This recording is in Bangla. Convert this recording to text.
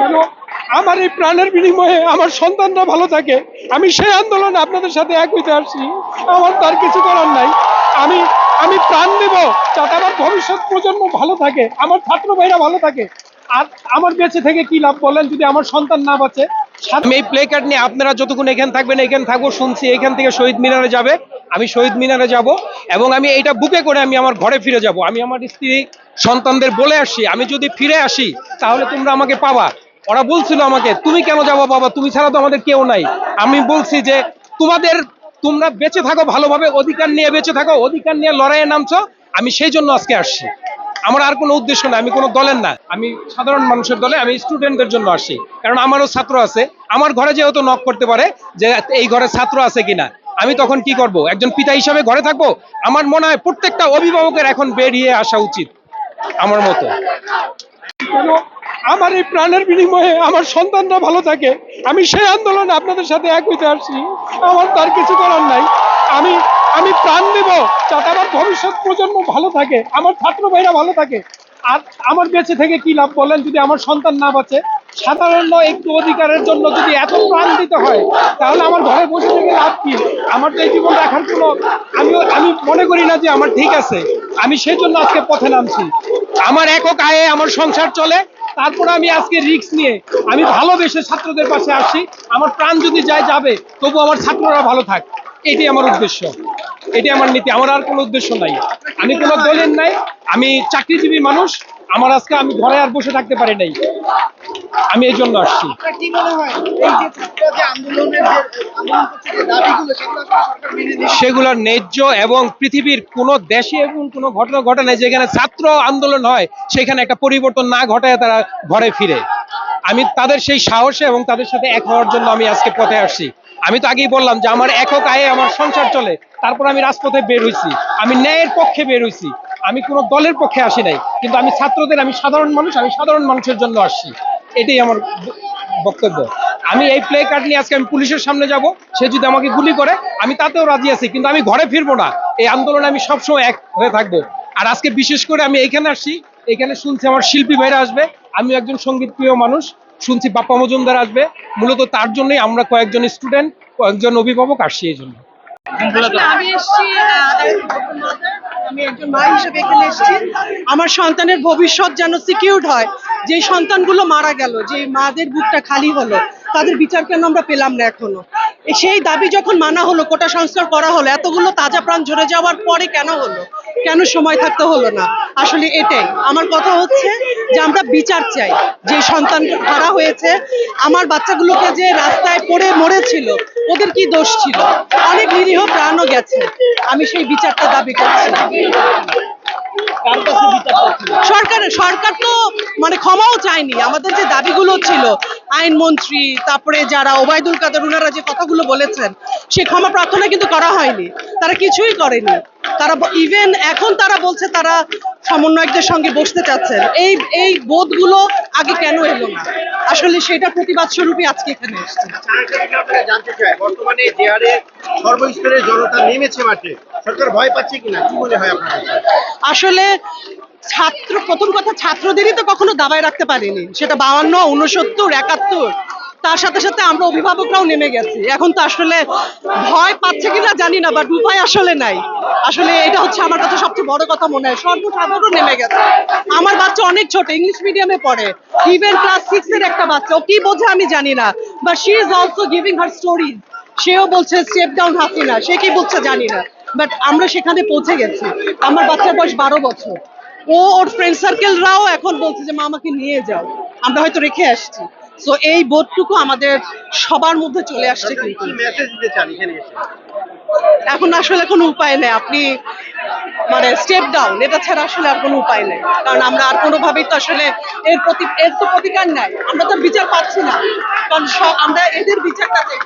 কেন আমার এই প্রাণের বিনিময়ে আমার সন্তানরা ভালো থাকে, আমি সেই আন্দোলনে আপনাদের সাথে এক হইতে আসছি। আমার তার কিছু করার নাই। আমি আমি প্রাণ দেব যাতে আমার ভবিষ্যৎ প্রজন্ম ভালো থাকে, আমার ছাত্র ভাইরা ভালো থাকে। আর আমার বেঁচে থেকে কি লাভ বলেন যদি আমার সন্তান না বাঁচে? এই প্লে কার্ড নিয়ে আপনারা যতক্ষণ এখানে থাকবেন, এখানে থাকব, শুনছি, এখান থেকে শহীদ মিনারে যাবে। আমি শহীদ মিনারে যাব এবং আমি এইটা বুকে করে আমি আমার ঘরে ফিরে যাব। আমি আমার স্ত্রী সন্তানদের বলে আসছি, আমি যদি ফিরে আসি, তাহলে তোমরা আমাকে পাবা। ওরা বলছিল আমাকে, তুমি কেন যাব বাবা? তুমি ছাড়া তো আমাদের কেউ নাই। আমি বলছি যে, তোমাদের, তোমরা বেঁচে থাকো ভালোভাবে, অধিকার নিয়ে বেঁচে থাকো, অধিকার নিয়ে লড়াইয়ে নামছো, আমি সেই জন্য আজকে আসছি। আমার আর কোনো উদ্দেশ্য না আমি কোনো দলের না। আমি সাধারণ মানুষের দলে, আমি স্টুডেন্টদের জন্য আসি কারণ আমারও ছাত্র আছে। আমার ঘরে যেহেতু নক করতে পারে যে, এই ঘরে ছাত্র আছে কিনা? আমি তখন কি করব? একজন পিতা হিসাবে ঘরে থাকব? আমার মনে হয় প্রত্যেকটা অভিভাবকের এখন বেরিয়ে আসা উচিত, আমার মতো। আমার এই প্রাণের বিনিময়ে আমার সন্তানরা ভালো থাকে। আমি সেই আন্দোলনে আপনাদের সাথে এক হইতে আসছি। আমার তার কিছু করার নাই। আমি আমি প্রাণ দেব যাতে আমার ভবিষ্যৎ প্রজন্ম ভালো থাকে, আমার ছাত্র ভাইরা ভালো থাকে। আর আমার বেঁচে থেকে কি লাভ বলেন? যদি আমার সন্তান না বাঁচে, সাধারণ একটু অধিকারের জন্য যদি এত প্রাণ দিতে হয়, তাহলে আমার ঘরে বসে থেকে লাভ কি? আমার তো এই জীবন রাখার কোনো আমি আমি মনে করি না যে আমার ঠিক আছে। আমি সেই জন্য আজকে পথে নামছি। আমার একক আয়ে আমার সংসার চলে তারপরে আমি আজকে রিক্স নিয়ে আমি ভালোবেসে ছাত্রদের পাশে আসি। আমার প্রাণ যদি যায়, যাবে, তবু আমার ছাত্ররা ভালো থাক। এটি আমার উদ্দেশ্য। এটি আমার নীতি। আমার আর কোনো উদ্দেশ্য নাই। আমি কোনো দলের নাই। আমি চাকরিজীবী মানুষ। আমার আজকে আমি ঘরে আর বসে থাকতে পারি নাই। আমি এই জন্য আসছি। সেগুলোর ন্যায্য এবং পৃথিবীর কোনো দেশে এবং কোনো ঘটনা ঘটে নাই যেখানে ছাত্র আন্দোলন হয় সেখানে একটা পরিবর্তন না ঘটায় তারা ঘরে ফিরে। আমি তাদের সেই সাহসে এবং তাদের সাথে এক হওয়ার জন্য আমি আজকে পথে আসছি। আমি তো আগেই বললাম যে আমার একক আয়ে আমার সংসার চলে তারপর আমি রাজপথে বের হয়েছি আমি ন্যায়ের পক্ষে বের হয়েছি আমি কোনো দলের পক্ষে আসি নাই। কিন্তু আমি ছাত্রদের আমি সাধারণ মানুষ আমি সাধারণ মানুষের জন্য আসছি। এটাই আমার বক্তব্য। আমি এই প্লে কার্ড নিয়ে আজকে আমি পুলিশের সামনে যাব, সে যদি আমাকে গুলি করে, আমি তাতেও রাজি আছি, কিন্তু আমি ঘরে ফিরবো না। এই আন্দোলনে আমি সবসময় এক হয়ে থাকব। আর আজকে বিশেষ করে আমি এইখানে আসছি এখানে শুনছি আমার শিল্পী ভাইরা আসবে আমি একজন সংগীত প্রিয় মানুষ, শুনছি বাপ্পা মজুমদার আসবে, মূলত তার জন্যই আমরা কয়েকজন স্টুডেন্ট কয়েকজন অভিভাবক আসছি এই জন্য। আমি একজন মা হিসেবে এখানে এসেছি। আমার সন্তানের ভবিষ্যৎ যেন সিকিউরড হয়। যে সন্তানগুলো মারা গেল, যে মাদের বুকটা খালি হলো, তাদের বিচার কেন আমরা পেলাম না এখনও? সেই দাবি যখন মানা হলো, কোটা সংস্কার করা হলো, এতগুলো তাজা প্রাণ ঝরে যাওয়ার পরে কেন হলো? কেন সময় থাকতে হলো না? আসলে এটাই। আমার কথা হচ্ছে যে আমরা বিচার চাই। যে সন্তান হারা হয়েছে, আমার বাচ্চাগুলোকে যে রাস্তায় পড়ে মরেছিল, ওদের কি দোষ ছিল? অনেক নিরীহ প্রাণও গেছে। আমি সেই বিচারটা দাবি করছি। সরকার তো মানে ক্ষমাও চায়নি। আমাদের যে দাবিগুলো ছিল আইনমন্ত্রী তারপরে যারা ওবায়দুল কাদের ওনারা যে কথাগুলো বলেছেন সে ক্ষমা প্রার্থনা কিন্তু করা হয়নি। তারা কিছুই করেনি। তারা ইভেন এখন তারা বলছে তারা সমন্বয়কদের সঙ্গে বসতে চাচ্ছেন। এই এই বোধগুলো আগে কেন এলো না? আসলে সেটা প্রতিবাদ স্বরূপই আজকে এখানে এসছে। জানতে চাই বর্তমানে যে হারে সর্বস্তরের জনতা নেমেছে মাঠে। সরকার ভয় পাচ্ছে কিনা? কি মনে হয় আপনার আসলে ছাত্র, প্রথম কথা ছাত্রদেরই তো কখনো দাবায় রাখতে পারিনি। সেটা বাউান্ন উনসত্তর একাত্তর। তার সাথে সাথে আমরা অভিভাবকরাও নেমে গেছি। এখন তো আসলে ভয় পাচ্ছে কিনা জানি না বাট উপায় আসলে নাই। আসলে এটা হচ্ছে আমার কাছে সবচেয়ে বড় কথা মনে হয়। সর্বসাধারণ নেমে গেছে। আমার বাচ্চা অনেক ছোট, ইংলিশ মিডিয়ামে পড়ে। ইভেন ক্লাস সিক্স এর একটা বাচ্চা, ও কি বোঝে আমি জানি না। But she is also giving her stories সেও বলছে স্টেপ ডাউন হাসিনা। সে কি বলছে জানি না। বাট আমরা সেখানে পৌঁছে গেছি। আমার বাচ্চার বয়স বারো বছর। ও ওর ফ্রেন্ড সার্কেলরাও এখন বলছে যে মা আমাকে নিয়ে যাও। আমরা হয়তো রেখে আসছি। সো এই বোধটুকু আমাদের সবার মধ্যে চলে আসছে এখানে আসলে কোনো উপায় নেই। আপনি মানে স্টেপ ডাউন এটা ছাড়া আসলে আর কোনো উপায় নেই। কারণ আমরা আর কোনোভাবেই তো আসলে এর প্রতি এর তো প্রতিকার নাই। আমরা তো বিচার পাচ্ছি না। কারণ আমরা এদের বিচারটা চাই